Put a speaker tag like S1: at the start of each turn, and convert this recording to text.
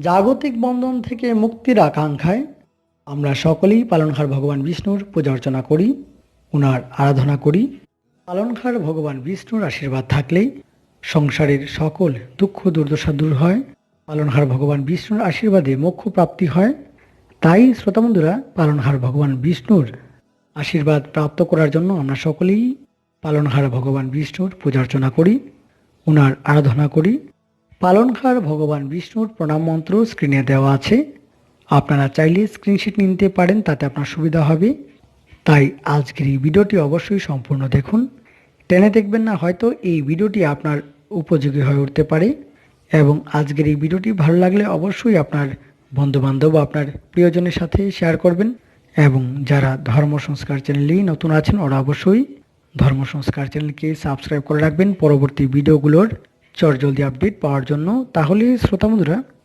S1: জাগতিক বন্ধন থেকে মুক্তির আকাঙ্ক্ষায় আমরা সকলেই পালনহার ভগবান বিষ্ণুর পূজা অর্চনা করি ওনার আরাধনা করি। পালনহার ভগবান বিষ্ণুর আশীর্বাদ থাকলেই সংসারের সকল দুঃখ দুর্দশা দূর হয়। পালনহার ভগবান বিষ্ণুর আশীর্বাদে মোক্ষ প্রাপ্তি হয়। তাই শ্রোতাবন্ধুরা পালনহার ভগবান বিষ্ণুর আশীর্বাদ প্রাপ্ত করার জন্য আমরা সকলেই পালনহার ভগবান বিষ্ণুর পূজা অর্চনা করি ওনার আরাধনা করি। পালনহার ভগবান বিষ্ণুর প্রণাম মন্ত্র স্ক্রিনে দেওয়া আছে। আপনারা চাইলে স্ক্রিনশিট নিতে পারেন, তাতে আপনার সুবিধা হবে। তাই আজকের এই ভিডিওটি অবশ্যই সম্পূর্ণ দেখুন। টেনে দেখবেন না, হয়তো এই ভিডিওটি আপনার উপযোগী হয়ে উঠতে পারে। এবং আজকের এই ভিডিওটি ভালো লাগলে অবশ্যই আপনার বন্ধুবান্ধব আপনার প্রিয়জনের সাথে শেয়ার করবেন। এবং যারা ধর্ম সংস্কার চ্যানেলেই নতুন আছেন, ওরা অবশ্যই ধর্ম সংস্কার চ্যানেলকে সাবস্ক্রাইব করে রাখবেন। পরবর্তী ভিডিওগুলোর চটজলদি আপডেট পাওয়ার জন্য। তাহলে শ্রোতাবন্ধুরা